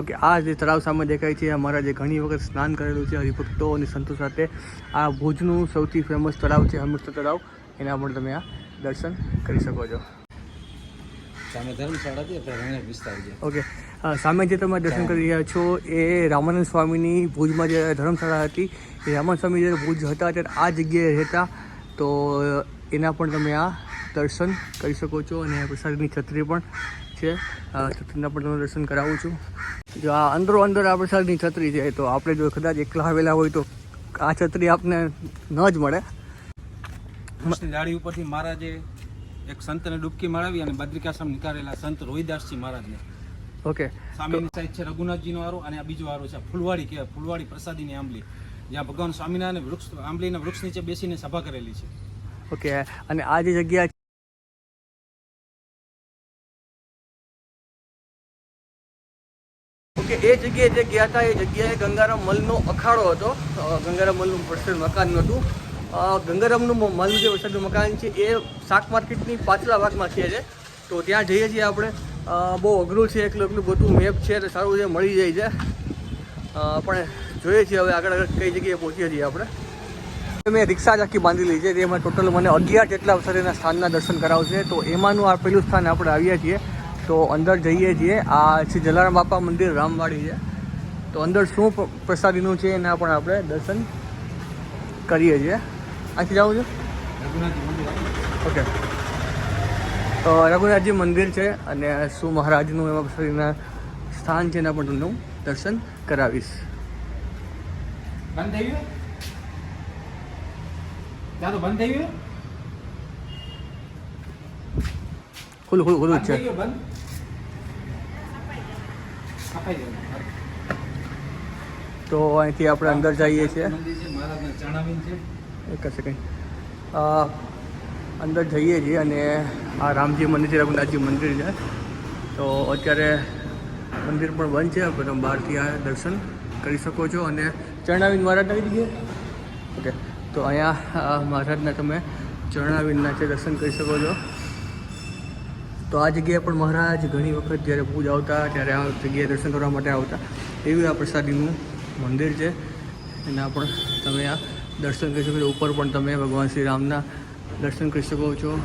Okay આ જે તળાવ સામે દેખાય છે અમારા જે ઘણી વખત સ્નાન કરેલું છે હરિભક્તો અને સંતો સાથે આ ભુજનું સૌથી ફેમસ તળાવ છે હમીરસર તળાવ. એના પણ તમે આ દર્શન કરી શકો છો. સામે ધર્મશાળા અત્યારે વિસ્તાર છે. ઓકે સામે જે તમે દર્શન કરી રહ્યા છો એ રામાનંદ સ્વામીની ભુજમાં જે ધર્મશાળા હતી એ રામાનંદ સ્વામી જ્યારે ભુજ હતા ત્યારે આ જગ્યાએ રહેતા. તો એના પણ તમે આ દર્શન કરી શકો છો અને પ્રસાદની છત્રી પણ છે. છત્રીના પણ તમને દર્શન કરાવું છું. જો આ અંદરો અંદર આ પ્રસાદની છત્રી છે તો આપણે જો કદાચ એકલા આવેલા હોય તો આ છત્રી આપને ન જ મળે. ડાળી ઉપરથી મહારાજે એક સંતને ડૂબકી મારાવી અને બદ્રિકાશ્રમ નીકાળેલા સંત રોહિદાસજી મહારાજને. ઓકે. સામેની સાઈડ છે રઘુનાથજીનો આરો અને આ બીજો આરો છે ફૂલવાડી કહેવાય ફૂલવાડી પ્રસાદીની આંબલી. જ્યાં ભગવાન સ્વામિનારાયણ વૃક્ષ આંબલીના વૃક્ષ નીચે બેસીને સભા કરેલી છે. ઓકે અને આ જે જગ્યા ઓકે એ જગ્યાએ જે ગયા હતા, એ જગ્યાએ ગંગારામ મલનો અખાડો હતો. ગંગારામ મલનું પ્રસિદ્ધ મકાન હતું. ગંગારામનું મલનું જે પ્રસિદ્ધ મકાન છે, એ શાક માર્કેટની પાછલા ભાગમાં છે છે તો ત્યાં જઈએ છીએ આપણે. બહુ અઘરું છે, એકલું એકલું બધું મેપ છે એટલે સારું છે, મળી જાય છે. પણ જોઈએ છીએ હવે આગળ આગળ કઈ જગ્યાએ પહોંચીએ છીએ આપણે. મેં રિક્ષા જ આખી બાંધી લીધી છે તેમાં ટોટલ મને અગિયાર જેટલા અવસરેના સ્થાનના દર્શન કરાવશે. તો એમાંનું આ પહેલું સ્થાન આપણે આવ્યા છીએ. તો અંદર જઈએ છીએ. આ શ્રી જલારામ બાપા મંદિર રામવાડી છે. તો અંદર શું પ્રસાદીનું છે એના પણ આપણે દર્શન કરીએ છીએ. આથી જવું છે? ઓકે. તો રઘુનાથજી મંદિર છે અને શું મહારાજનું એમાં પ્રસાદીના સ્થાન છે એના પણ તમને હું દર્શન કરાવીશ. બંધ થઈ ગયું? બંધ થઈ ગયું? ખુલ્લું ખુલ્લું ખુલ્લું છે. બંધ? તો અહીંથી આપણે અંદર જઈએ છીએ. એક સેકન્ડ અંદર જઈએ છીએ અને આ રામજી મંદિર, રઘુનાથજી મંદિર છે. તો અત્યારે મંદિર પણ બંધ છે. તમે બહારથી આ દર્શન કરી શકો છો અને ચરણાવીન મહારાજના કઈ જગ્યાએ ઓકે તો અહીંયા મહારાજના તમે ચરણાવીનના છે દર્શન કરી શકો છો. તો આ જગ્યાએ પણ મહારાજ ઘણી વખત જ્યારે પૂજ આવતા, ત્યારે આ જગ્યાએ દર્શન કરવા માટે આવતા. એવી આ પ્રસાદીનું મંદિર છે. એના પણ તમે આ દર્શન કરી શકો છો. ઉપર પણ તમે ભગવાન શ્રી રામના દર્શન કરી શકો છો.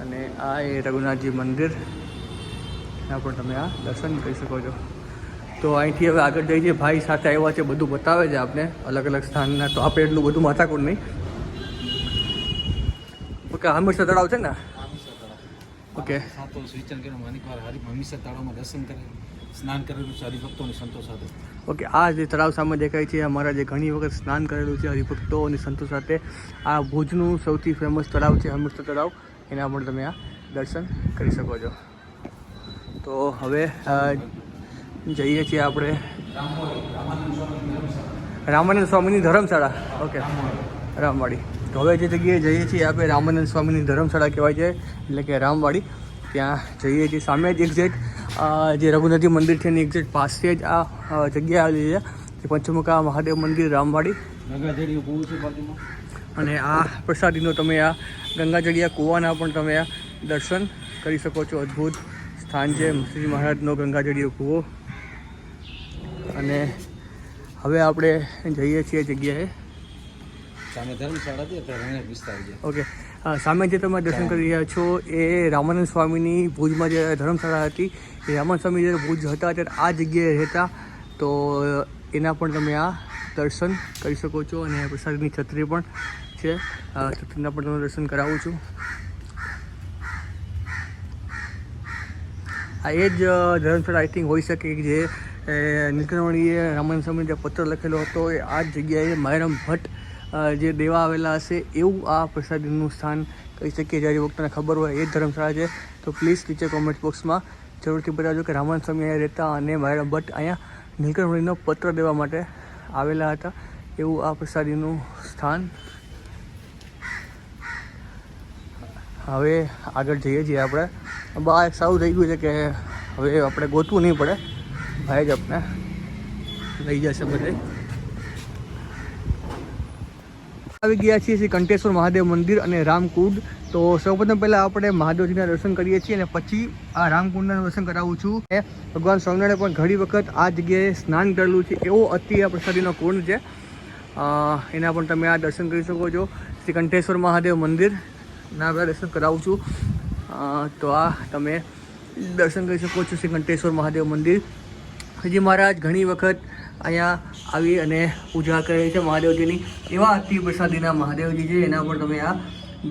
અને આ એ રઘુનાથજી મંદિર. એના પણ તમે આ દર્શન કરી શકો છો. તો અહીંથી હવે આગળ જઈએ. ભાઈ સાથે આવ્યા છે, બધું બતાવે છે આપને. અલગ અલગ સ્થાનના તો આપણે એટલું બધું માથાકૂટ નહીં. ઓકે હંમેશા તળાવ છે ને? ઓકે સાતો વિચાર કર્યો માનિક વાર હરિ હંમેશા તળાવમાં દર્શન કરે સ્નાન કરેલું છે હરિભક્તોની સંતો સાથે. ઓકે આ જે તળાવ સામે દેખાય છે અમારા જે ઘણી વખત સ્નાન કરેલું છે હરિભક્તો અને સંતો સાથે આ ભુજનું સૌથી ફેમસ તળાવ છે હમીરસર તળાવ. એના પણ તમે આ દર્શન કરી શકો છો. તો હવે જઈએ છીએ આપણે રામાનંદ સ્વામીની ધર્મશાળા. ઓકે રામવાડી તો હવે જે જગ્યાએ જઈએ છીએ આપણે રામાનંદ સ્વામીની ધર્મશાળા કહેવાય છે એટલે કે રામવાડી. ત્યાં જઈએ છીએ સામે જ એક્ઝેક્ટ જે રઘુનાથજી મંદિર છે એની એક્ઝેક્ટ પાસે જ આ જગ્યા આવેલી છે. જે પંચમુખા મહાદેવ મંદિર રામવાડી. અને આ પ્રસાદીનો તમે આ ગંગાજળિયા કૂવાના પણ તમે આ દર્શન કરી શકો છો. અદ્ભુત સ્થાન છે શ્રી મહારાજનો ગંગાજળિયો કૂવો. અને હવે આપણે જઈએ છીએ જગ્યાએ. ધર્મશાળા હતી વિસ્તાર છે ઓકે સામે જે તમે દર્શન કરી રહ્યા છો, એ રામાનંદ સ્વામીની ભુજમાં જે ધર્મશાળા હતી, એ રામાનંદ સ્વામી જ્યારે ભુજ હતા, ત્યારે આ જગ્યાએ રહેતા. તો એના પણ તમે આ દર્શન કરી શકો છો, અને પ્રસાદની છત્રી પણ છે. છત્રીના પણ તમને દર્શન કરાવું છું. આ એ જ ધર્મશાળા આઈ થિંક હોઈ શકે જે નીલકંઠમણીએ રામાનંદ સ્વામીને જે પત્ર લખેલો હતો, એ આ જ જગ્યાએ માયરામ ભટ્ટ જે દેવા આવેલા હશે, એવું આ પ્રસાદીનું સ્થાન કહી શકીએ જ્યારે વખતને ખબર હોય, એ જ ધર્મશાળા છે. તો પ્લીઝ નીચે કોમેન્ટ બોક્સમાં જરૂરથી બતાવજો કે રામાન સ્વામી અહીંયા રહેતા અને ભટ્ટ અહીંયા નીલકંઠમણીનો પત્ર દેવા માટે આવેલા હતા. એવું આ પ્રસાદીનું સ્થાન. હવે આગળ જઈએ છીએ આપણે. બા એક સારું થઈ ગયું છે કે હવે આપણે ગોતવું નહીં પડે. ભાઈ જ આપણે લઈ જશે બધે. આવી ગયા છીએ શ્રી કંટેશ્વર મહાદેવ મંદિર અને રામકુંડ. તો સૌપ્રથમ પહેલાં આપણે મહાદેવજીના દર્શન કરીએ છીએ અને પછી આ રામકુંડના દર્શન કરાવું છું. અને ભગવાન સ્વામિનારાયણ પણ ઘણી વખત આ જગ્યાએ સ્નાન કરેલું છે. એવો અતિ આ પ્રસાદીનો કુંડ છે. એના પણ તમે આ દર્શન કરી શકો છો. શ્રી કંઠેશ્વર મહાદેવ મંદિરના બધા દર્શન કરાવું છું. તો આ તમે દર્શન કરી શકો છો શ્રી કંઠેશ્વર મહાદેવ મંદિર. હજી મહારાજ ઘણી વખત અહીંયા આવી અને પૂજા કરે છે મહાદેવજીની. એવા અતિ પ્રસાદીના મહાદેવજી છે, એના પર તમે આ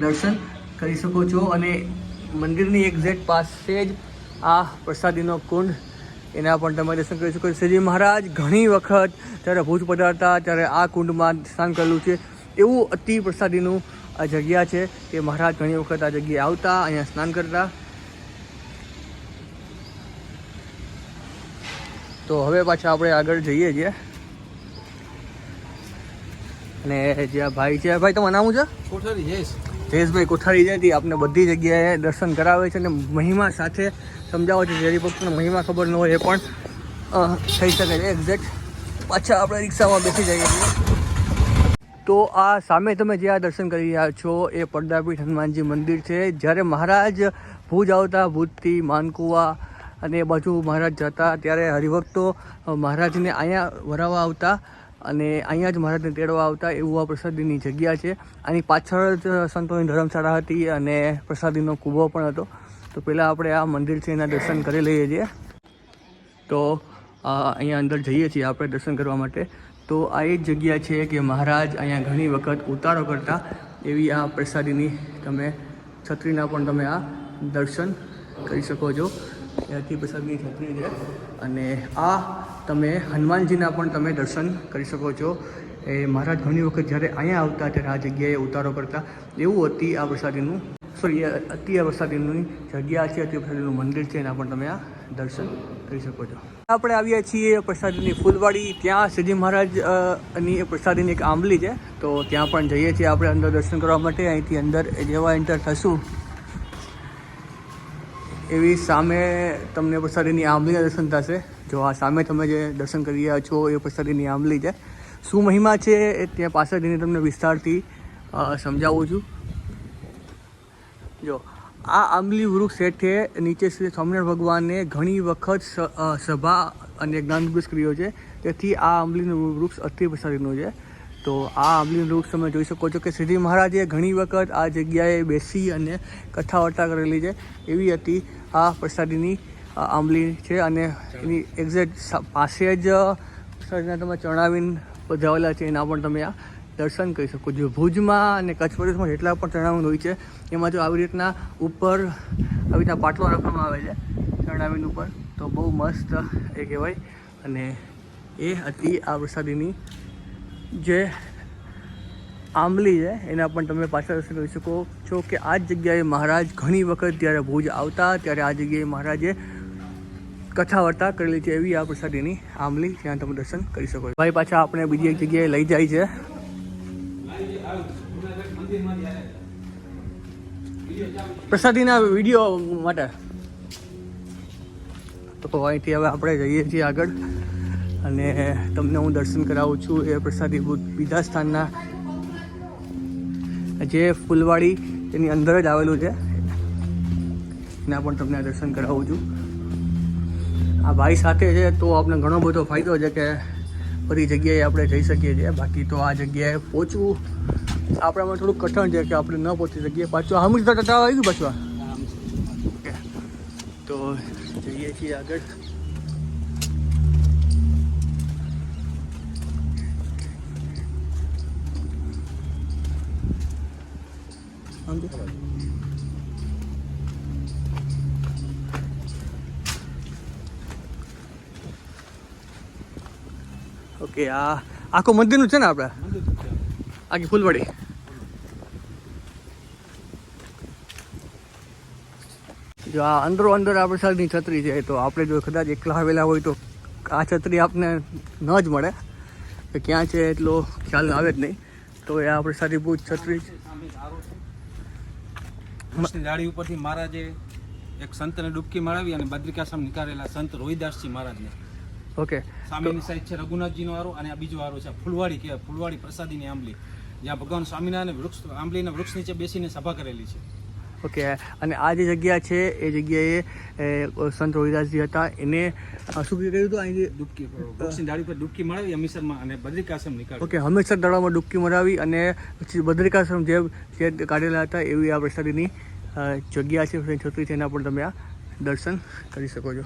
દર્શન કરી શકો છો અને મંદિરની એક્ઝેક્ટ પાસે જ આ પ્રસાદીનો કુંડ, એના પણ તમે દર્શન કરી શકો છો. શ્રીજી મહારાજ ઘણી વખત જ્યારે ભૂજ પધારતા ત્યારે આ કુંડમાં સ્નાન કરેલું છે. એવું અતિ પ્રસાદીનું આ જગ્યા છે કે મહારાજ ઘણી વખત આ જગ્યાએ આવતા, અહીંયા સ્નાન કરતા. તો હવે પાછા આપણે આગળ જઈએ છીએ. અને જે ભાઈ છે ભાઈ તમારું નામ છે? કોઠારી જયેશભાઈ કોઠારી છે તે આપણે બધી જગ્યાએ દર્શન કરાવે છે અને મહિમા સાથે સમજાવે છે. જેરી પક્ષને મહિમા ખબર ન હોય એ પણ થઈ શકે છે એક્ઝેક્ટ પાછા આપણે રિક્ષામાં બેસી જઈએ છીએ. તો આ સામે તમે જે આ દર્શન કરી રહ્યા છો એ પડદાપીઠ હનુમાનજી મંદિર છે. જ્યારે મહારાજ ભુજ આવતા ભુજથી માનકુવા અને એ બાજુ મહારાજ જતા ત્યારે હરિભક્તો મહારાજને અહીંયા વરાવવા આવતા અને અહીંયા જ મહારાજને તેડવા આવતા એવું આ પ્રસાદીની જગ્યા છે. આની પાછળ જ સંતોની ધર્મશાળા હતી અને પ્રસાદીનો કૂવો પણ હતો. તો પહેલાં આપણે આ મંદિર છે એના દર્શન કરી લઈએ છીએ. તો અહીંયા અંદર જઈએ છીએ આપણે દર્શન કરવા માટે. તો આ એ જ જગ્યા છે કે મહારાજ અહીંયા ઘણી વખત ઉતારો કરતા એવી આ પ્રસાદીની તમે છત્રીના પણ તમે આ દર્શન કરી શકો છો. ત્યાંથી પ્રસાદની છત્રી છે અને આ તમે હનુમાનજીના પણ તમે દર્શન કરી શકો છો. એ મહારાજ ઘણી વખત જ્યારે અહીંયા આવતા ત્યારે આ જગ્યાએ ઉતારો કરતા. એવું અતિ આ પ્રસાદીનું સોરી અતિ આ પ્રસાદીની જગ્યા છે, અતિ પ્રસાદીનું મંદિર છે, એના પણ તમે આ દર્શન કરી શકો છો. આપણે આવ્યા છીએ પ્રસાદીની ફૂલવાડી. ત્યાં શ્રીજી મહારાજની પ્રસાદીની એક આંબલી છે. તો ત્યાં પણ જઈએ છીએ આપણે અંદર દર્શન કરવા માટે. અહીંથી અંદર જેવા એન્ટર થશું. એવી સામે તમને પ્રસાદીની આંબલીના દર્શન થશે. જો આ સામે તમે જે દર્શન કરી રહ્યા છો એ પ્રસાદીની આંબલી છે. શું મહિમા છે એ ત્યાં પાછળ જઈને તમને વિસ્તારથી સમજાવું છું. જો, આ આંબલી વૃક્ષ હેઠે નીચે શ્રી સ્વામિનારાયણ ભગવાનને ઘણી વખત સભા અને જ્ઞાનવૃક્ષ કર્યો છે. તેથી આ આંબલીનું વૃક્ષ અતિ પ્રસાદીનું છે. તો આ આંબલીનું વૃક્ષ તમે જોઈ શકો છો કે શ્રીજી મહારાજે ઘણી વખત આ જગ્યાએ બેસી અને કથા વાર્તા કરેલી છે. એવી હતી આ પ્રસાદીની આંબલી છે અને એની એક્ઝેક્ટ પાસે જ, પ્રસાદીના તમે ચણાવીને પધાવેલા છે, એના પણ તમે આ દર્શન કરી શકો છો. ભુજમાં અને કચ્છ પ્રદેશમાં જેટલા પણ ચણાવીન હોય છે, એમાં જો આવી રીતના ઉપર, આવી રીતના પાટલો રાખવામાં આવે છે, ચણાવીન ઉપર, તો બહુ મસ્ત એ કહેવાય. અને એ હતી આ પ્રસાદીની જે આંબલી છે, એના પણ તમે પાછળ દર્શન કરી શકો છો કે આ જગ્યાએ મહારાજ ઘણી વખત જ્યારે ભુજ આવતા, ત્યારે આ જગ્યાએ મહારાજે કથા વાર્તા કરેલી છે એવી આ પ્રસાદીની આંબલી. ત્યાં તમે દર્શન કરી શકો છો. ભાઈ, પાછા આપણે બીજી એક જગ્યાએ લઈ જાય છે. પ્રસાદીના વીડિયો માટે. તો અહીંથી હવે આપણે જઈએ છીએ આગળ. અને તમને હું દર્શન કરાવું છું એ પ્રસાદી બીજા સ્થાનના. જે ફૂલવાડી એની અંદર જ આવેલું છે. એના પણ તમને દર્શન કરાવું છું. આ ભાઈ સાથે છે તો આપણે ઘણો બધો ફાયદો છે કે બધી જગ્યાએ આપણે જઈ શકીએ છીએ. બાકી તો આ જગ્યાએ પહોંચવું આપણામાં થોડુંક કઠણ છે કે આપણે ન પહોંચી શકીએ. પાછું હમીરસર ટટાવ આવી ગયું પાછું. તો જઈએ છીએ આગળ. સમજો? ઓકે આ, આખું મંદિરનું છે ને આપણે આખી ફૂલવાડી જો આ અંદરો અંદર આ પ્રસાદની છત્રી છે, તો આપણે જો કદાચ એકલા આવેલા હોય તો આ છત્રી આપને ન જ મળે કે ક્યાં છે એટલો ખ્યાલ આવે જ નહીં તો એ આ પ્રસાદી બહુ છત્રી છે. વૃક્ષની ડાળી ઉપરથી મહારાજે એક સંતને ડૂબકી મારાવી અને બદ્રિકાશ્રમ નીકાળેલા સંત રોહિદાસજી મહારાજને. ઓકે. સામેની સાઈડ છે રઘુનાથજીનો આરો અને આ બીજો આરો છે. ફૂલવાડી કહેવાય ફૂલવાડી પ્રસાદીની આંબલી. જ્યાં ભગવાન સ્વામિનારાયણ વૃક્ષ આંબલીના વૃક્ષ નીચે બેસીને સભા કરેલી છે. ઓકે અને આ જે જગ્યા છે એ જગ્યાએ સંત રોહિદાસજી હતા. એને શું કહ્યું હતું અહીંથી ડૂબકી ડાળી પર ડૂબકી મારી અમીસરમાં અને બદ્રિકાશ્રમ નીકળ ઓકે હમીરસર તળાવમાં ડૂબકી મરાવી અને પછી બદ્રિકાશ્રમ જે જે કાઢેલા હતા એવી આ પ્રસાદીની જગ્યા છે છોકરી છે એના પણ તમે આ દર્શન કરી શકો છો.